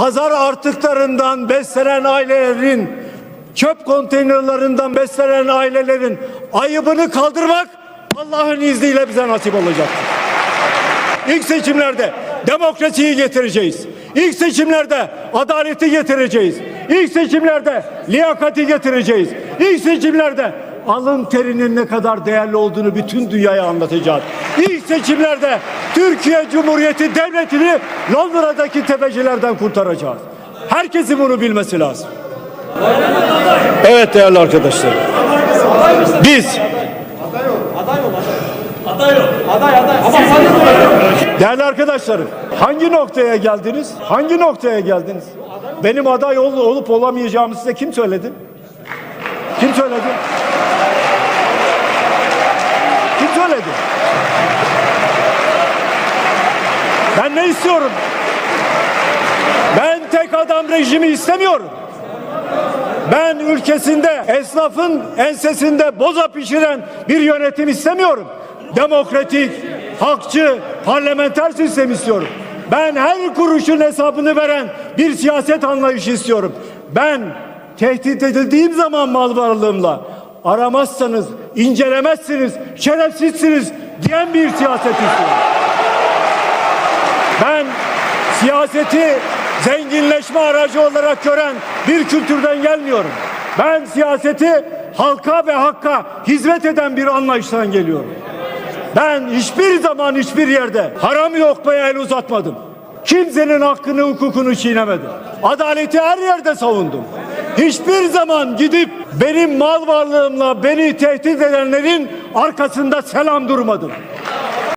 pazar artıklarından beslenen ailelerin, çöp konteynerlerinden beslenen ailelerin ayıbını kaldırmak Allah'ın izniyle bize nasip olacaktır. İlk seçimlerde demokrasiyi getireceğiz. İlk seçimlerde adaleti getireceğiz. İlk seçimlerde liyakati getireceğiz. İlk seçimlerde alın terinin ne kadar değerli olduğunu bütün dünyaya anlatacağız. İlk seçimlerde Türkiye Cumhuriyeti Devleti'ni Londra'daki tepecilerden kurtaracağız. Herkesin bunu bilmesi lazım. Evet değerli arkadaşlar. Biz Değerli arkadaşlarım, hangi noktaya geldiniz? Hangi noktaya geldiniz? Benim aday ol- olup olamayacağımı size kim söyledi? Kim söyledi? Kim söyledi? Ben ne istiyorum? Ben tek adam rejimi istemiyorum. Ben ülkesinde esnafın ensesinde boza pişiren bir yönetim istemiyorum. Demokratik, hakçı, parlamenter sistem istiyorum. Ben her kuruşun hesabını veren bir siyaset anlayışı istiyorum. Ben tehdit edildiğim zaman mal varlığımla aramazsanız, incelemezsiniz, şerefsizsiniz diyen bir siyaset istiyorum. Siyaseti zenginleşme aracı olarak gören bir kültürden gelmiyorum. Ben siyaseti halka ve hakka hizmet eden bir anlayıştan geliyorum. Ben hiçbir zaman hiçbir yerde haram lokmaya el uzatmadım. Kimsenin hakkını hukukunu çiğnemedim. Adaleti her yerde savundum. Hiçbir zaman gidip benim mal varlığımla beni tehdit edenlerin arkasında selam durmadım.